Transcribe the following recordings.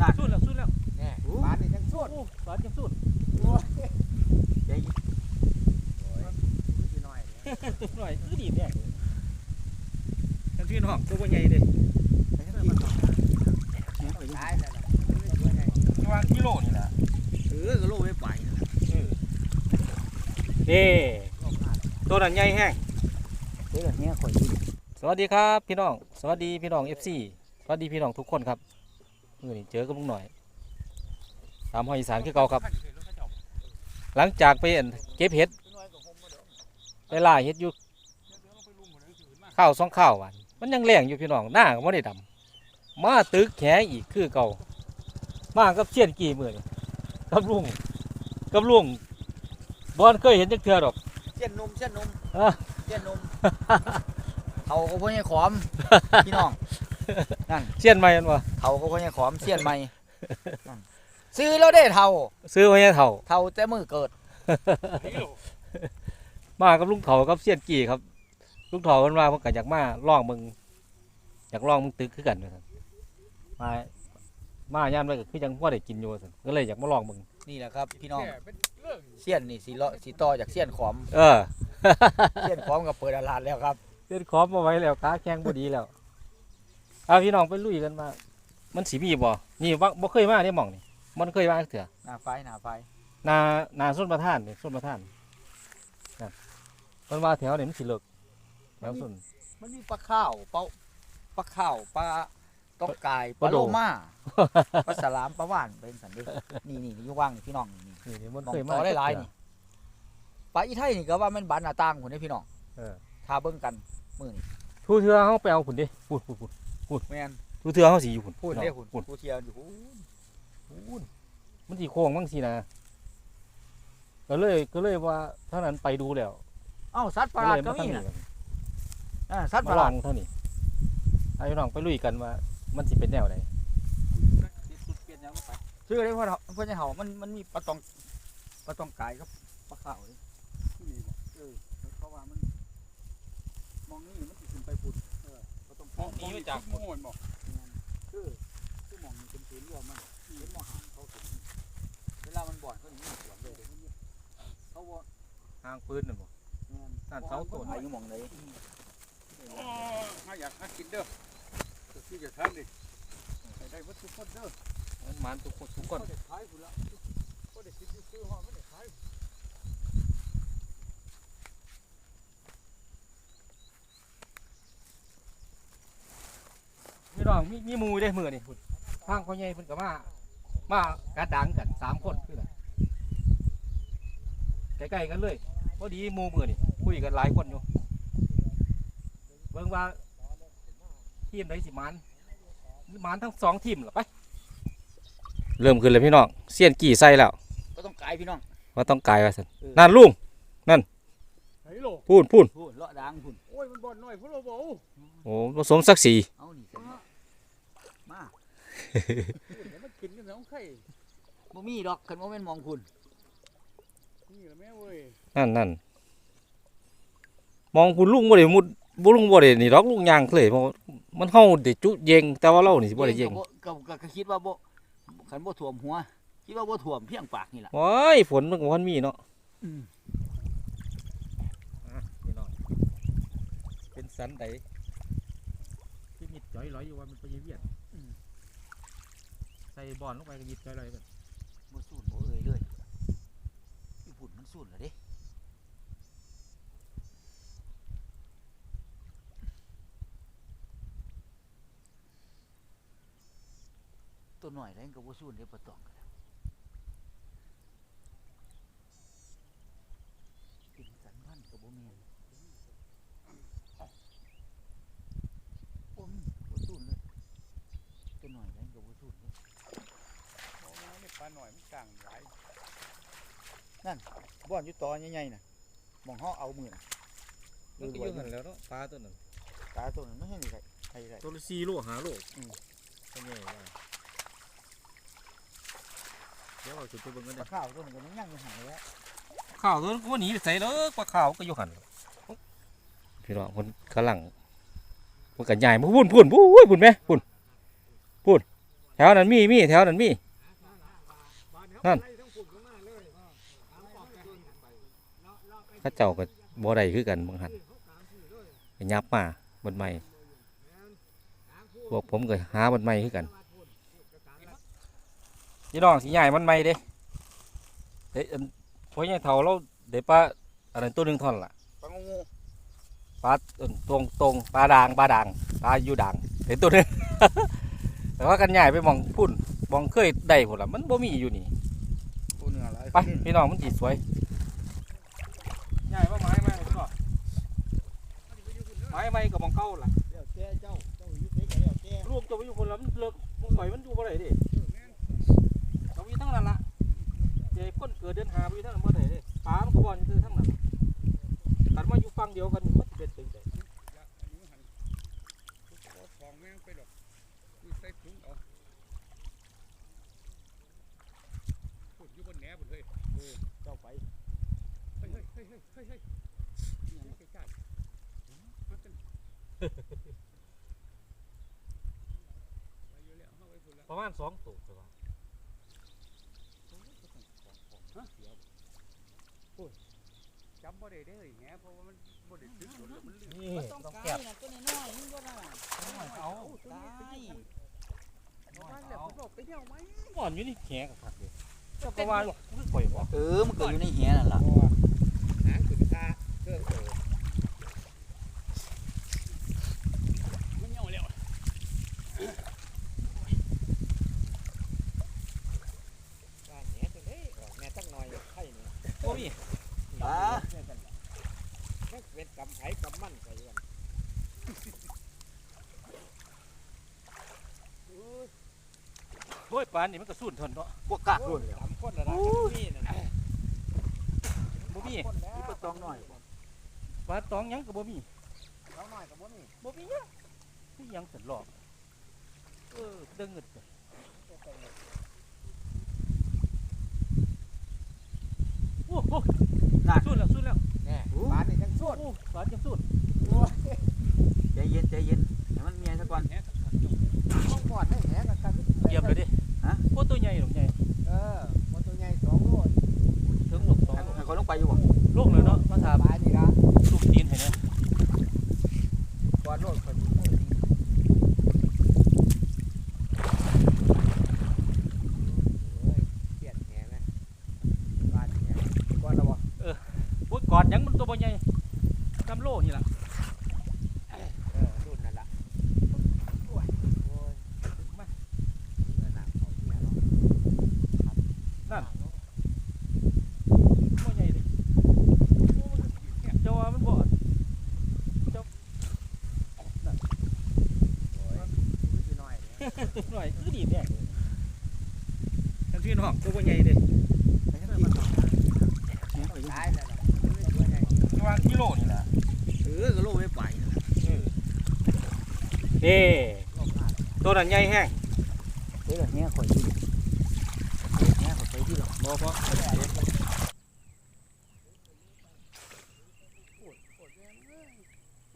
น่ะสุดแล้วสุดแล้วแน่บ้านนี่ยังสวดโอ้สอนจังสุดโอ้ยใจเย็นหน่อยตัวหน่อยคือดีแน่ท่านพี่น้องตัวบ่ใหญ่เด้ไปทั้งทีตายแล้วล่ะประมาณกิโลนี่ล่ะเออก็โลไม่ไปนั่นน่ะนี่ตัวนั้นใหญ่แห้งเฮ้ยแบบเนี้ยข่อยดีสวัสดีครับพี่น้อง สวัสดีพี่น้อง FC สวัสดีพี่น้องทุกคนครับ มื้อนี้เจอกับลุงหน่อย ตามห้อยอีสานคือเก่าครับ หลังจากไปอั่นเก็บเห็ดไปล่าเห็ดอยู่ข้าวสองข้าวหวานมันยังแรงอยู่พี่น้องหน้าก็ไม่ได้ดำมาตึกแขอีกคือเก่า มากับเชียนกี่มือนี่กับลุงกับลุงบอลเคยเห็นจักเทือดอก เส้นนมเส้นนมอะ เส้นนม เขาก็พ่อใหญ่ขอม พี่น้อง เชียนใหม่กันวะเขาก็พ่อใหญ่ขอมเสี้ยนใหม่นั่นซื้อแล้วได้เท่า ซื้อไว้ให้เถ่า เท่าแต่มือเกิด มากับลุงเถากับเชียนกี่ครับ ลุงเถามันมาเพิ่นก็อยากมาล่องมึงอยากล่องมึงตึกคือกันว่าซั่นมามาย่ามเลยก็คือยังพ่อได้กินอยู่ว่าซั่นก็เลยอยากมาลองมึงนี่แหละครับ พี่น้องเสี้ยนนี่สีเลาะสีต่อจากเสี้ยนขอมเออ เสี้ยนขอมก็เปิดอาลาดแล้วครับ เส้นขอบมาไว้แล้วขาแข็งบ่ดีแล้ว เอาพี่น้องไปลุยกันมา มันสิมีบ่นี่ว่าบ่เคยมาได้หม่องนี่มันเคยมาจักเถื่อหน้าไฟหน้าไฟนานาส้นประทานนี่ส้นประทานนั่นมันว่าแถวนี่มันสิเลิกแถวส้น มันมีปลาข้าวปลาปลาข้าวปลาต้องกายปปลาลาโด โลมาปลาสลามปลาว่านเป็นสันเดินี่นี่นี่อยุ่ว่างนี่พี่น้องนี่นี่นี่มันมองเคยต่มาอได้หลายจักนี่เทื่อปลาอีไทยนี่ก็ว่ามันบานหน้าต่างคนนี้พี่น้องเออทาเบิ่งกันมือนี่ทูเทือเฮาไปเอาพุ่นดิพุ่นพุ่นพุ่น แม่นทูเทือเฮาสิอยู่พุ่นพูดพี่น้องเด้หุ่นพุ่นผู้เที่ยวอยู่พุ่นมันสิโค้งมั้งสินะก็เลยก็เลยว่าเท่านั้นไปดูแล้วเอ้าสัตว์ประหก็ลาดเลยก็มาทามีงนี้น่ะอ่าสัตว์ปมาระหลลาอดงเท่านี้ให้พี่น้องไปลุยกันว่ามันสิเป็นแนวใดชื่อได้พ่อเฒ่าพ่อใหญ่เฒ่ามันมันมีปลาตองปลาตองกายครับปลาข้าวนี่เออเขาว่ามัน มองนี่มันสิขึ้นไปพุ่น เออปลาตองกายหนีมาจากหมูนบอกคือคือหมองนี่เป็นพื้นรวมมันเป็นหมอหางเขาถึงเวลามันบ่อนเขาถึงมันสวนเลยเขาว่าทางปืนนั่นบ่นั่นเสาต้นอายุหมองไหนถ้าอยากหากินเด้อก็คือจะทำดิให้ได้วัตถุคนเด้อมันมันทุกคนทุกคนก็ได้ขายพุ่นละก็ได้คิดซื้อหอไม่ได้ขาย พี่น้องมีมีหมูได้มือนี่พุ่นทางพ่อใหญ่เพิ่นก็มา มากัดดังกันสามคนคือกันใกล้ๆกันเลยพอดีหมูมือนี่คุยกันหลายคนอยู่เบิ่งว่าทีมไหนสิมันมันทั้งสองทีมหรอไปเริ่มขึ้นเลยพี่น้องเสียนกี่ใส่แล้วก็ต้องกายพี่น้องว่าต้องกายว่าสันนั่นลุงไห้โลพูนพูนพูดเลาะดังพุ่นโอ้ยมันบ่อนหน่อยพุ่นโลบ่โอ้ผสมศักดิ์ศรี เอานี่เสร็จแล้วมา เดี๋ยว มันกินกันสองไข่บ่มีดอกคันว่าแม่นมองคุณนี่ละแม่เว้ยนั่นนั่นมองคุณลุงบ่ได้มุดบ่ลุงบ่ได้นี่ดอกลุงยางเลยเพราะมันเฮาได้จุเยงแต่ว่าเรานี่สิบ่ได้เยงก็ก็ก็ก็คิดว่าบ่คันบ่ท่วมหัวคิดว่าบ่ท่วมเพียงปากนี่ล่ะว้ายฝนมันก็วันมีเนาะอืมพี่น้องเป็นสันใดที่มิดจ่อยลอยอยู่ว่ามันไปเวียนใส่บอนลงไปก็มิดจ่อยลยกันบ่สูนบ่เอ่ยเลยอีพุ่นมันสูนแล้วเด้ตัวหน่อยแล้วก็บ่สูนเด้ปลาตองก็ได้กินสันพันก็บ่แม่นบ่มีบ่สูนเลยตัวหน่อยแล้วก็บ่สูนเลย โอ้ยนี่ ปลาหน่อยมันกลางหลายบ่อนอยู่ตอใหญ่ๆน่ะหมองเฮาเอามือน่ะมันก็อยู่หันแล้วเนาะปลาตัวนั้นตาตัวนั้นไม่ใช่นี่ใครใครใครตัวละ4โล5โลอืมตัวใหญ่ว่าเดี๋ยวเอาจุดไปเบิ่งกันปเด้ลาข้าวตัวนั้นก็มันย่างอยู่ห่างแล้วข้าวตัวนั้นก็บ่หนีไปใส่เด้อปลาข้าวก็อยู่หันพี่น้องคนกำลังมันก็ใหญ่มาพุ่นพุ่นพุ่นพุ่นแม่พุ่นพุ่นใถวนั้นมีมีแถวนั้นมี นั่นเข้าเจ้าก็บ่ได้คือกันบางหันก็ยับมาบนไม้พวกผมก็หาบนไม้คือกันยี่น้องสิใหญ่มันไม้เด้เด้อันพอใหญ่เฒ่าเราเด้ปลาอันนั้นตัวหนึงท่อนล่ะปลางูปลาอันตรงตรงปลาด่างปลาด่างปลาอยู่ด่างเห็นตัวหนึงแต่ว่ากันใหญ่ไปหมองพุ่นหมองเคยได้พุ่นล่ะมันบ่มีอยู่นี่ ตัวเนื้อหลาย ไปพี่น้องมันสีสวยใหญ่ว่าไม้ไม้พี่น้องไม้ไม้กับมองเข้าล่ะเดี๋ยวแกเจ้าเจ้าอยู่เด็กเดี๋ยวแกลูกจะไปอยู่คนละมันเลิกมองหอยมันอยู่บ่ได้ดิเขามีทั้งนั้นล่ะเดี๋ยวคนเกิดเดือนหาไปทั้งนั้นบ่ได้ดิปลามันก็บ่อนอยู่ทั้งนั้นตัดมาอยู่ฝั่งเดียวกันมันสิเป็นตึงใจ ทองแม่งไปดอกนี่ใส่ถุงเอาพูดอยู่บนแหนบนเฮ้ย เจ้าไป เฮ้ยเฮ้ยเฮ้ยเฮ้ยเฮ้ยเฮ้ยยังใกล้ๆมาเป็นไปอยู่แล้วเอาไว้พุ่นละ ประมาณสองตัวใช่ปะจำบ่ได้เด้อแหนเพราะว่ามันบ่ได้ถึงโดนแล้วมันลื่นนี่ต้องต้องกาแก็รบน่ะตัวน้อยๆมึงบ่น่ะเอาตายเอาไว้แล้วผมบอกไปเที่ยวไหมบ่อนอยู่นี่แขกับผักเดียวเจ้าก็ว่าคือข่อยบ่เออมันก็อยู่ในเหียนั่นล่ะหางขึ้นตาเครื่องโตมันเหี่ยวแล้ว บ้านแหนจังได๋ออกแม่ตั้งหน่อยไข่นี่ โอ้ย ปลา แม่งเป็นกำไผกำมั่นไปกัน โอ้ย ปลานี่มันก็สูนทนเนาะพวกกะโอ้ยสามคนละนะนี่นั่นน่ะบ่มีคนแล้วนี่ปลาตองน้อยปลาตองหยังก็บ่มีเขาหน่อยกับบ่นี่บ่มีหยังคือหยังสันหลอกเออเดึงเงิดไปโอ้โหสุดแล้วสุดแล้วแน่บ้านนี่จังโอ้โหปลาจังสุดใจเย็นใจเย็นให้มันเมียซะก่อนแหนขัดๆจงต้องก่อนให้แหนกันกันเหยียบเลยดิฮะโอ้ตัวใหญ่หรอกใหญ่เออบ่ตัวใหญ่2โลถึงหลกสองให้ให้เขาลงไปอยู่บ่ลูกเลยเนาะมาถามบ้านนี่ละลูกตีนให้เนี่ยก่อนโลดคนนี้โอ้ยเปลี่ยนแหนไหมบ้านแหนก่อนแล้วบ่ โอ้ยกอดหยังมันตัวบ่ใหญ่กำโลนี่ล่ะ เออรุ่นนั่นล่ะโอ้ยโอ้ยมาเออน้ำเขาเนี่ยเนาะ บ่ใหญ่ดิเจ้าว่ามันบ่ โอ้ยพี่น้อยเนี่ย หน่ อยคือดีแน่ทั้งพี่น้องตัวบ่ใหญ่เด้ตายแล้วล่ะตัวใหญ่ประมาณกิโลนี่ล่ะเออก็โลไม่ไปนี่ตัวนั้นใหญ่แห้งเฮ้ยเหียข่อยที่เหียข่อยไปที่หรอกบ่บ่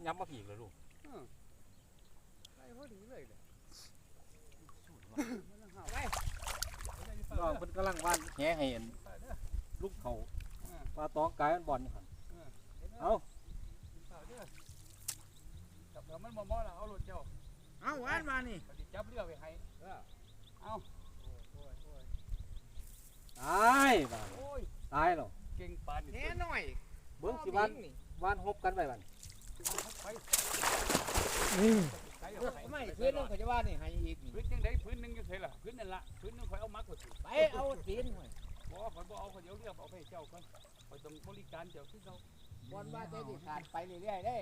ยับมาผีเลยลูก ไอ้พอดีเลยเด้อ น้องเพิ่นกำลังวานแหให้อันลูกเขาปลาตองกายมันบ่อนนี่หั่นเอาจับแล้วมันบ่มอล้วเอารถเจ้าเอาหวานมานี่จับเรือไปให้เอาตายบาดโอ้ยตายแล้วเก่งปานแหน่หน่อยเบิ่งสิวานวานฮบกันไปบัดไปไป ไม่พื้นนึงเขาจะว่านี่ให้อีกนี่พื้นยังไดพื้นหนึงอยู่ไสล่ะพื้นนั่นล่ะพื้นหนึงข่อยเอามักก็สิไปเอาตีนหน่อยบ่ข่อยบ่เอาขอยเดี๋ยวเรียกเอาไปให้เจ้าก่อนข่อยต้องบริการเจ้าคือเขาบอลว่าจะสิขาดไปเรื่อยๆได้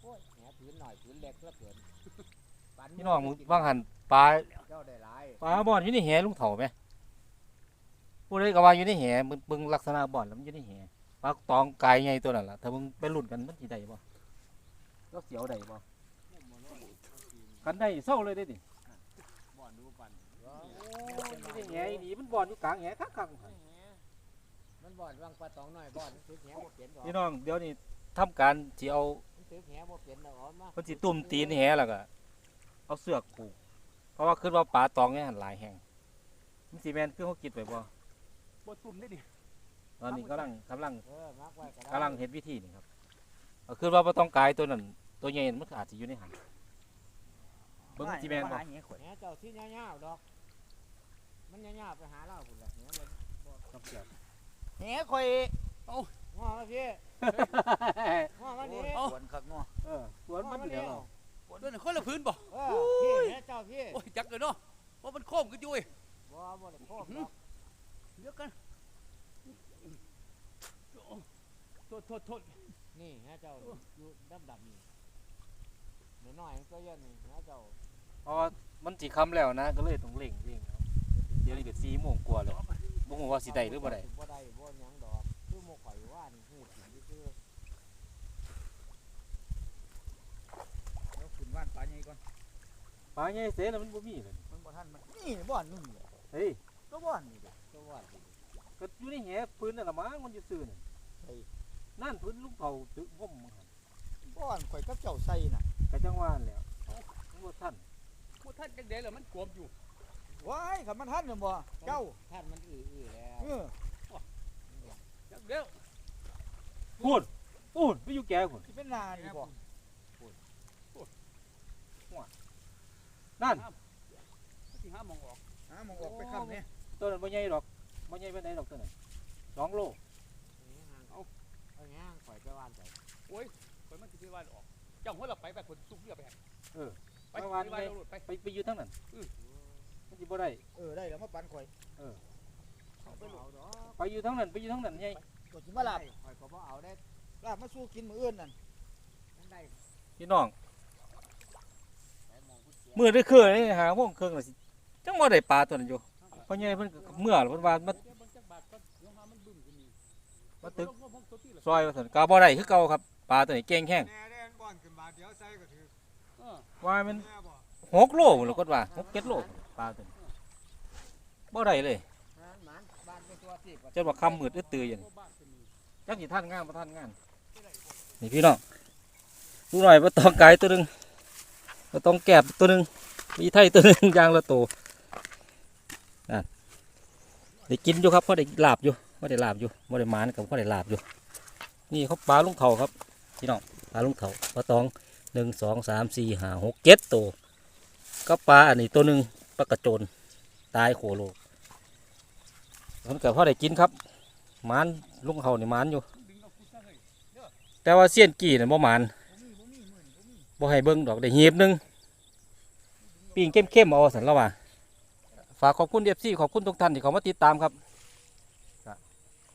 โอ้ยแหนพื้นหน่อยพื้นเล็กแล้วเกินปัพี่น้องมึงว่างหันปลาเจ้าได้หลายปลาบ่อนอยู่ในแหลุงเฒ่าไหมผู้ใดก็ว่าอยู่ในแหมึงเบิ่งลักษณะบ่อนแล้วมันอยู่ในแหปลาตองกายใหญ่ตัวนั่นล่ะถ้ามึงไปหลุ้นกันมันสิได้บ่ แล้วเสียวได้บ่กันได้เศร้าเลยเด้ดิบอลดูปันโอ้ยอยู่ในแหอีหลีมันบ่อนอยู่กลางแหคักๆหั่นมันบอลวางปลาตองหน่อยบอลถือแหบ่เปลี่ยนดอกพี่น้องเดี๋ยวนี้ทำการสิเอาถือแหบ่เปลี่ยนดอกอ๋อมาเพิ่นสิตุ่มตีนแหแล้วก็เอาเสือกผูกเพราะว่าคิดว่าปลาตองเนี่ยหันหลายแห่งมันสีแมนคือเขากินไปบ่บ่ตุ่มได้ดิตอนนี้กำลังกำลังเออมักไว้ก็ได้กำลังเห็นวิธีนี่ครับ เอาคือว่าบ่ต้องกายตัวนั้นตัวใหญ่มันอาจจะอยู่ในหันเบิ่งสีแมนบ่หาเงี้ยข่อยแหน่เจ้าที่ยาวๆดอก มันยาวๆไปหาเราพุ่นแหละแหน่มันต้องเกี่ยวเงี้ยข่อยง้อมาพี่ง้อมานี่สวนคักเนาะเออสวนมันอยู่แล้วเดินคนละพื้นบ่เออพี่แหน่เจ้าพี่โอ้ยจักเลยเนาะว่ามันโค้งกันอยู่เว้ยบ่บ่ได้โคบดอกเดี๋ยวกันโทษโทษโทษ นี่แหน่เจ้าอยู่ดำๆนี่น้อยๆตัวเย็นนี่แหน่เจ้าเพราะว่ามันสิค่ำแล้วนะ ก็เลยต้องเร่งเร่งครับเดี๋ยวนี้ก็4โมงกว่าแล้วบ่ฮู้ว่าสิได้หรือบ่ได้บ่ได้บ่หยังดอกคือหมู่ข่อยว่านี่ฮู้ถึงคือเดี๋ยวขึ้นบ้านปลาใหญ่ก่อนปลาใหญ่เสน่ะมันบ่มีเลยมันบ่ทันมันนี่บ่อนนี่แหละเฮ้ยก็บ่อนนี่เด้อตัวว่าสิก็อยู่ในแหพื้นนั่นล่ะมั้งมันอยู่ซื่อนั่นเฮ้ย นั่นพื้นลุงเผาตึกง่มมันหั่นบ่อนข่อยกับเจ้าใส่น่ะก็จังว่านั่นแหล้วมันบ่ทันบ่ท่านจังได๋ล่ะมันกวมอยู่ว้ายคันมันทันน่ะบ่เจ้าท่านมันอื้อๆแล้วเออจักเด้อพูดพูดไปอยู่แก่พุ่นสิเป็นนานี่บ่นั่นสิหาหมองออกหาหมองออกไปค่ำเนี่ยตัวนั้นบ่ใหญ่ดอกบ่ใหญ่ปานใดดอกตัวนั้นสองโล เอาเอาย่างข่อย ไปวานใจข่อยมันสิไปว่าออกเจ้าหัวเราไปแบบคนสุกเรือไปหั่นเออไปไปไปวานว่าไปเราโลดไปไปไปอยู่ทั้งนั้นมันสิบ่ได้เออได้แล้วมาปันข่อยเอาไปเอาดอกไปอยู่ทั้งนั้นไปอยู่ทั้งนั้นใหญ่ก็สิมาลาบข่อยก็บ่เอาได้ลาบมาสู้กินมื้ออื่นนั่นมันได้พี่น้องแต่มองผู้เสียมื้อได้คือนี่หาโมงครึ่งน่ะสิจังบ่ได้ปลาตัวนั้นอยู่เพราะใหญ่เพิ่นก็เมื่อแล้วเพิ่นว่ามาเดี๋ยวเบิ่งจักบาทก่อนเดี๋ยวหา มันบึ้มขึ้นนี่มาตึกลงห้องตัวที่ละซอยว่าซั่นก็บ่ได้คือเก่าครับปลาตัวนี้เก่งแฮงแน่แน่บ่อนขึ้นบาทเดียวใส่ก็ถือเออว่ามันแน่บ่หกโลพุ่นแล้วก็ว่าหกเจ็ดโลปลาตัวนี้บ่ได้เลยมันหมานบ้านเป็นตัวสิจนว่าคำมืดอึดตื่ออยู่นี่ตัวบ้านขึ้นนี่จักสิท่านงานบ่ท่านงานนี่พี่น้องดูหน่อยบ่ต้องไกลตัวหนึงบ่ต้องแกบตัวหนึงมีไทยตัวหนึงยางละโตนั่นได้กินอยู่ครับพอได้ลาบอยู่ พอได้ลาบอยู่บ่ได้หมานกับพอได้ลาบอยู่ นี่เขาปลาลุงเถาครับพี่น้องปลาลุงเถาปลาตองหนึ่งสองสามสี่ห้าหกเจ็ดตัวก็ปลาอันนี้ตัวหนึ่งปลากระโจนตายโขโลมันกับพ่อได้กินครับหมานลุงเขานี่หมานอยู่ แต่ว่าเสี้ยนกี่เนี่ยบ่หมานบ่ให้เบิ่งดอกได้เหีบหนึงปิ้งเข้มๆเอาสันละว่าฝากขอบคุณเอฟซีขอบคุณทุกท่านที่เขามาติดตามครับ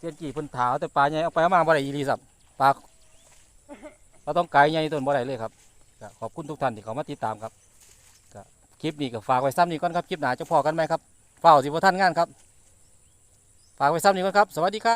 กียนกี่เพิ่นถาวแต่ปลาใหญ่เอาไปเอามาบ่ได้อีหลีสับปลาเราต้องไกลใหญ่ต้นบ่ได้เลยครับก็ขอบคุณทุกท่านที่เขามาติดตามครับก็คลิปนี้ก็ฝากไว้ซ้ำนี้ก่อนครับคลิปหน้าจะพอกันไหมครับเฝ้าสิบ่ท่านงานครับฝากไว้ซ้ำนี้ก่อนครับ สวัสดีครับ